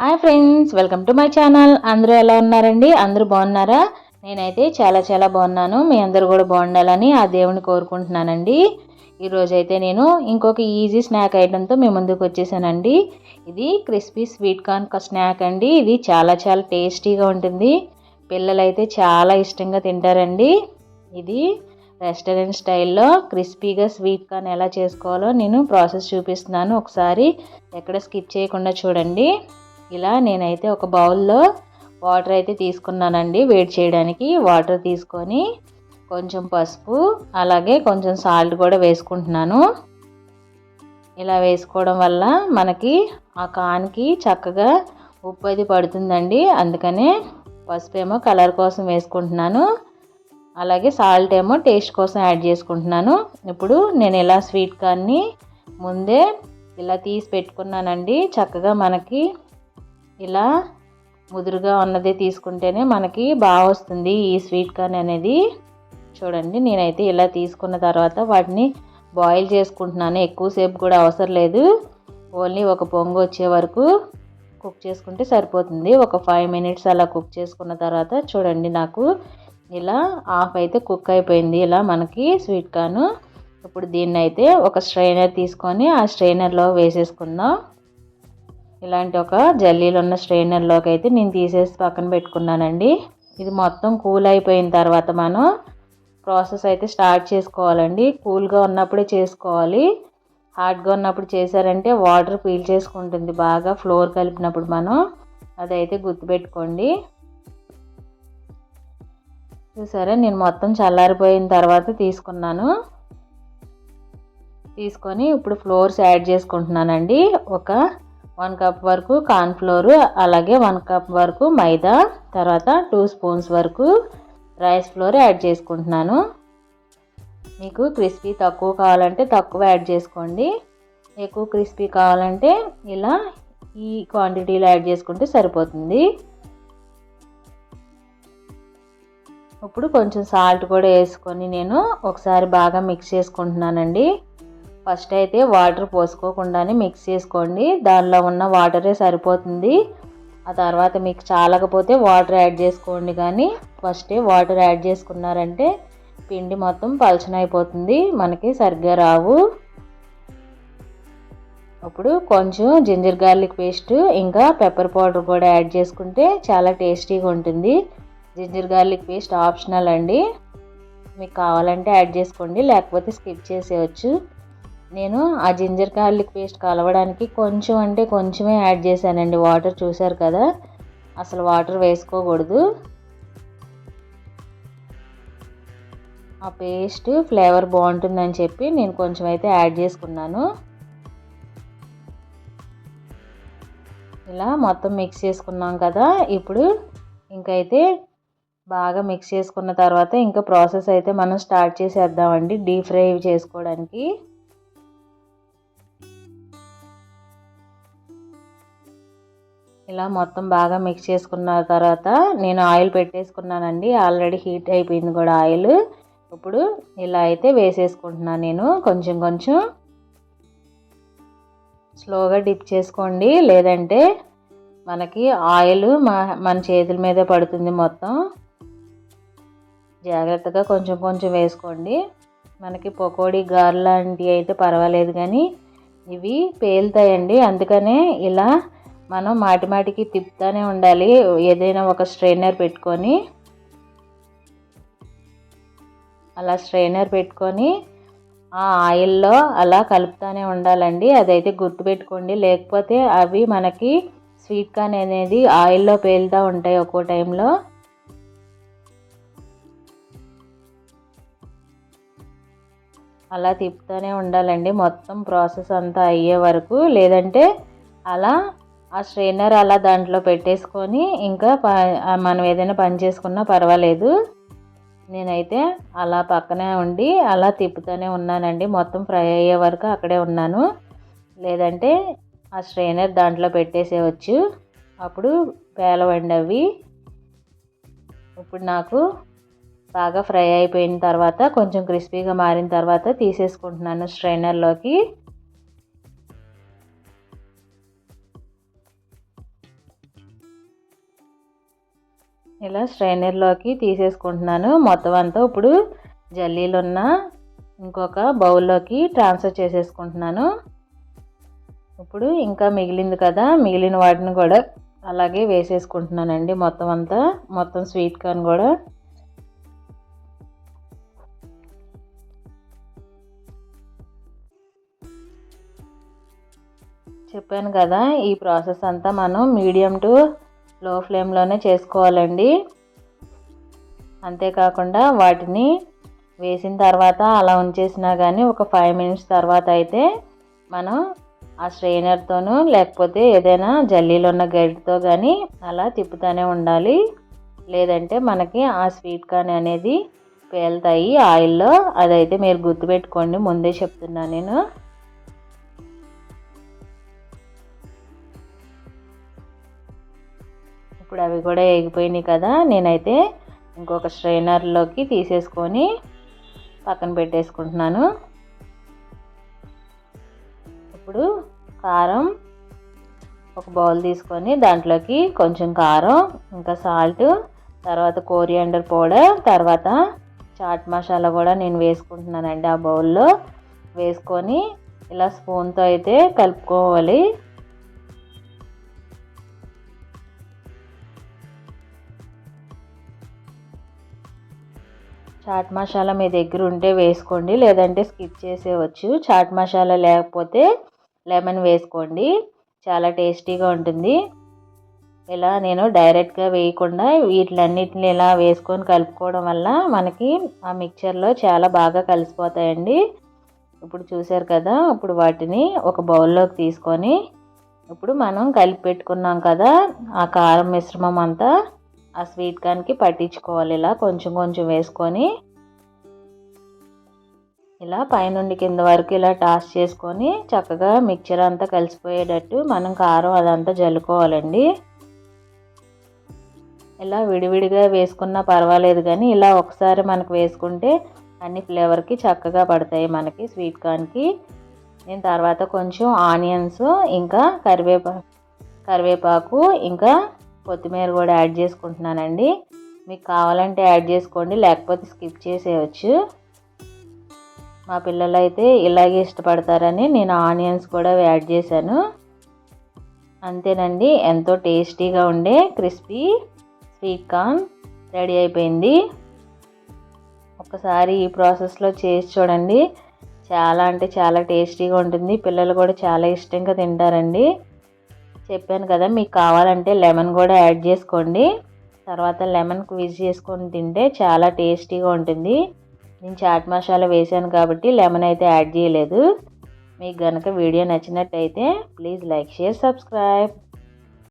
Hi friends welcome to my channel. అందరూ ఎలా ఉన్నారండి? అందరూ బాగున్నారా? నేనైతే చాలా చాలా బాగున్నాను. మీ అందరూ కూడా బాగుండాలని ఆ దేవుని కోరుకుంటున్నానండి. ఈరోజైతే నేను ఇంకొక ఈజీ స్నాక్ ఐటెంతో మీ ముందుకు వచ్చేసానండి. ఇది క్రిస్పీ స్వీట్ కార్న్ స్నాక్ అండి. ఇది చాలా చాలా టేస్టీగా ఉంటుంది. పిల్లలైతే చాలా ఇష్టంగా తింటారండి. ఇది రెస్టారెంట్ స్టైల్లో క్రిస్పీగా స్వీట్ కార్న్ ఎలా చేసుకోవాలో నేను ప్రాసెస్ చూపిస్తున్నాను. ఒకసారి ఎక్కడ స్కిప్ చేయకుండా చూడండి. ఇలా నేనైతే ఒక బౌల్లో వాటర్ అయితే తీసుకున్నానండి. వేడి చేయడానికి వాటర్ తీసుకొని కొంచెం పసుపు అలాగే కొంచెం సాల్ట్ కూడా వేసుకుంటున్నాను. ఇలా వేసుకోవడం వల్ల మనకి ఆ కాన్కి చక్కగా ఉప్పు అది పడుతుందండి. అందుకనే పసుపు ఏమో కలర్ కోసం వేసుకుంటున్నాను. అలాగే సాల్ట్ ఏమో టేస్ట్ కోసం యాడ్ చేసుకుంటున్నాను. ఇప్పుడు నేను ఇలా స్వీట్ కార్న్ని ముందే ఇలా తీసి పెట్టుకున్నానండి. చక్కగా మనకి ఇలా ముదురుగా ఉన్నది తీసుకుంటేనే మనకి బాగా వస్తుంది ఈ స్వీట్ కార్న్ అనేది. చూడండి నేనైతే ఇలా తీసుకున్న తర్వాత వాటిని బాయిల్ చేసుకుంటున్నాను. ఎక్కువసేపు కూడా అవసరం లేదు. ఓన్లీ ఒక పొంగు వచ్చే వరకు కుక్ చేసుకుంటే సరిపోతుంది. ఒక ఫైవ్ మినిట్స్ అలా కుక్ చేసుకున్న తర్వాత చూడండి నాకు ఇలా ఆఫ్ అయితే కుక్ అయిపోయింది. ఇలా మనకి స్వీట్ కార్న్. ఇప్పుడు దీన్ని అయితే ఒక స్ట్రైనర్ తీసుకొని ఆ స్ట్రైనర్లో వేసేసుకుందాం. ఇలాంటి ఒక జల్లీలు ఉన్న స్ట్రైనర్లోకి అయితే నేను తీసేసి పక్కన పెట్టుకున్నానండి. ఇది మొత్తం కూల్ అయిపోయిన తర్వాత మనం ప్రాసెస్ అయితే స్టార్ట్ చేసుకోవాలండి. కూల్గా ఉన్నప్పుడే చేసుకోవాలి. హార్డ్గా ఉన్నప్పుడు చేశారంటే వాటర్ పీల్ చేసుకుంటుంది. బాగా ఫ్లోర్ కలిపినప్పుడు మనం అదైతే గుర్తుపెట్టుకోండి. చూసారా? నేను మొత్తం చల్లారిపోయిన తర్వాత తీసుకున్నాను. తీసుకొని ఇప్పుడు ఫ్లోర్స్ యాడ్ చేసుకుంటున్నానండి. ఒక వన్ కప్ వరకు కార్న్ఫ్లోర్ అలాగే వన్ కప్ వరకు మైదా తర్వాత టూ స్పూన్స్ వరకు రైస్ ఫ్లోర్ యాడ్ చేసుకుంటున్నాను. మీకు క్రిస్పీ తక్కువ కావాలంటే తక్కువ యాడ్ చేసుకోండి. ఎక్కువ క్రిస్పీ కావాలంటే ఇలా ఈ క్వాంటిటీలో యాడ్ చేసుకుంటే సరిపోతుంది. ఇప్పుడు కొంచెం సాల్ట్ కూడా వేసుకొని నేను ఒకసారి బాగా మిక్స్ చేసుకుంటున్నానండి. ఫస్ట్ అయితే వాటర్ పోసుకోకుండానే మిక్స్ చేసుకోండి. దానిలో ఉన్న వాటరే సరిపోతుంది. ఆ తర్వాత మీకు చాలకపోతే వాటర్ యాడ్ చేసుకోండి కానీ ఫస్టే వాటర్ యాడ్ చేసుకున్నారంటే పిండి మొత్తం పలచనైపోతుంది. మనకి సరిగ్గా రావు. ఇప్పుడు కొంచెం జింజర్ గార్లిక్ పేస్ట్ ఇంకా పెప్పర్ పౌడర్ కూడా యాడ్ చేసుకుంటే చాలా టేస్టీగా ఉంటుంది. జింజర్ గార్లిక్ పేస్ట్ ఆప్షనల్ అండి. మీకు కావాలంటే యాడ్ చేసుకోండి లేకపోతే స్కిప్ చేసేయచ్చు. నేను ఆ జింజర్ గార్లిక్ పేస్ట్ కలవడానికి కొంచెం అంటే కొంచెమే యాడ్ చేశానండి. వాటర్ చూసారు కదా? అసలు వాటర్ వేసుకోకూడదు. ఆ పేస్ట్ ఫ్లేవర్ బాగుంటుందని చెప్పి నేను కొంచెం అయితే యాడ్ చేసుకున్నాను. ఇలా మొత్తం మిక్స్ చేసుకున్నాం కదా? ఇప్పుడు ఇంకైతే బాగా మిక్స్ చేసుకున్న తర్వాత ఇంకా ప్రాసెస్ అయితే మనం స్టార్ట్ చేసేద్దామండి. డీప్ ఫ్రై చేసుకోవడానికి. ఇలా మొత్తం బాగా మిక్స్ చేసుకున్న తర్వాత నేను ఆయిల్ పెట్టేసుకున్నానండి. ఆల్రెడీ హీట్ అయిపోయింది కూడా ఆయిల్. ఇప్పుడు ఇలా అయితే వేసేసుకుంటున్నాను నేను. కొంచెం కొంచెం స్లోగా డిప్ చేసుకోండి. లేదంటే మనకి ఆయిల్ మన చేతుల మీదే పడుతుంది మొత్తం. జాగ్రత్తగా కొంచెం కొంచెం వేసుకోండి. మనకి పకోడీ గార్ లాంటివి అయితే పర్వాలేదు కానీ ఇవి పేలుతాయండి. అందుకనే ఇలా మనం మాటి మాటికి తిప్పుతూనే ఉండాలి. ఏదైనా ఒక స్ట్రైనర్ పెట్టుకొని అలా స్ట్రైనర్ పెట్టుకొని ఆ ఆయిల్లో అలా కలుపుతూనే ఉండాలండి. అదైతే గుర్తుపెట్టుకోండి. లేకపోతే అవి మనకి స్వీట్ కార్న్ అనేది ఆయిల్లో పేలుతూ ఉంటాయి ఒక్కో టైంలో. అలా తిప్పుతూనే ఉండాలండి. మొత్తం ప్రాసెస్ అంతా అయ్యే వరకు. లేదంటే అలా ఆ స్ట్రైనర్ అలా దాంట్లో పెట్టేసుకొని ఇంకా మనం ఏదైనా పని చేసుకున్నా పర్వాలేదు. నేనైతే అలా పక్కనే ఉండి అలా తిప్పుతూనే ఉన్నానండి. మొత్తం ఫ్రై అయ్యే వరకు అక్కడే ఉన్నాను. లేదంటే ఆ స్ట్రైనర్ దాంట్లో పెట్టేసేవచ్చు అప్పుడు పేలవండి అవి ఇప్పుడు నాకు బాగా ఫ్రై అయిపోయిన తర్వాత కొంచెం క్రిస్పీగా మారిన తర్వాత తీసేసుకుంటున్నాను స్ట్రైనర్లోకి. ఇలా స్ట్రైనర్లోకి తీసేసుకుంటున్నాను. మొత్తం అంతా ఇప్పుడు జల్లీలు ఉన్న ఇంకొక బౌల్లోకి ట్రాన్స్ఫర్ చేసేసుకుంటున్నాను. ఇప్పుడు ఇంకా మిగిలింది కదా మిగిలిన వాటిని కూడా అలాగే వేసేసుకుంటున్నానండి మొత్తం అంతా. మొత్తం స్వీట్ కార్న్ కూడా. చెప్పాను కదా ఈ ప్రాసెస్ అంతా మనం మీడియం టు లో ఫ్లేమ్లోనే చేసుకోవాలండి. అంతేకాకుండా వాటిని వేసిన తర్వాత అలా ఉంచేసినా కానీ ఒక ఫైవ్ మినిట్స్ తర్వాత అయితే మనం ఆ స్ట్రెయినర్తోనూ లేకపోతే ఏదైనా జల్లీలో ఉన్న గడ్డితో కానీ అలా తిప్పుతూనే ఉండాలి. లేదంటే మనకి ఆ స్వీట్ కార్న్ అనేది పేలుతాయి ఆయిల్లో. అదైతే మీరు గుర్తుపెట్టుకోండి. ముందే చెప్తున్నా నేను. ఇప్పుడు అవి కూడా ఎగిపోయినాయి కదా నేనైతే ఇంకొక స్ట్రైనర్లోకి తీసేసుకొని పక్కన పెట్టేసుకుంటున్నాను. ఇప్పుడు కారం ఒక బౌల్ తీసుకొని దాంట్లోకి కొంచెం కారం ఇంకా సాల్ట్ తర్వాత కోరియాండర్ పౌడర్ తర్వాత చాట్ మసాలా కూడా నేను వేసుకుంటున్నానండి ఆ బౌల్లో. వేసుకొని ఇలా స్పూన్తో అయితే కలుపుకోవాలి. చాట్ మసాలా మీ దగ్గర ఉంటే వేసుకోండి లేదంటే స్కిప్ చేసేవచ్చు చాట్ మసాలా లేకపోతే లెమన్ వేసుకోండి చాలా టేస్టీగా ఉంటుంది. ఇలా నేను డైరెక్ట్గా వేయకుండా వీటిలన్నిటిని ఇలా వేసుకొని కలుపుకోవడం వల్ల మనకి ఆ మిక్చర్లో చాలా బాగా కలిసిపోతాయండి. ఇప్పుడు చూసారు కదా ఇప్పుడు వాటిని ఒక బౌల్లోకి తీసుకొని ఇప్పుడు మనం కలిపి పెట్టుకున్నాం కదా ఆ కారం మిశ్రమం అంతా ఆ స్వీట్ కార్న్కి పట్టించుకోవాలి. ఇలా కొంచెం కొంచెం వేసుకొని ఇలా పైనుండి కింద వరకు ఇలా టాస్ చేసుకొని చక్కగా మిక్చర్ అంతా కలిసిపోయేటట్టు మనం కారం అదంతా జల్లుకోవాలండి. ఇలా విడివిడిగా వేసుకున్నా పర్వాలేదు కానీ ఇలా ఒకసారి మనకు వేసుకుంటే అన్ని ఫ్లేవర్కి చక్కగా పడతాయి మనకి స్వీట్ కార్న్కి నేను తర్వాత కొంచెం ఆనియన్స్ ఇంకా కరివేపా కరివేపాకు ఇంకా కొత్తిమీర కూడా యాడ్ చేసుకుంటున్నానండి. మీకు కావాలంటే యాడ్ చేసుకోండి లేకపోతే స్కిప్ చేసేయచ్చు. మా పిల్లలు అయితే ఇలాగే ఇష్టపడతారని నేను ఆనియన్స్ కూడా యాడ్ చేశాను. అంతేనండి ఎంతో టేస్టీగా ఉండే క్రిస్పీ స్వీట్ కార్న్ రెడీ అయిపోయింది. ఒకసారి ఈ ప్రాసెస్లో చేసి చూడండి. చాలా అంటే చాలా టేస్టీగా ఉంటుంది. పిల్లలు కూడా చాలా ఇష్టంగా తింటారండి. చెప్పాను కదా మీకు కావాలంటే లెమన్ కూడా యాడ్ చేసుకోండి. తర్వాత లెమన్ క్విజ్ చేసుకొని తింటే చాలా టేస్టీగా ఉంటుంది. నేను చాట్ మసాలా వేసాను కాబట్టి లెమన్ అయితే యాడ్ చేయలేదు. మీకు కనుక వీడియో నచ్చినట్టయితే ప్లీజ్ లైక్ షేర్ సబ్స్క్రైబ్.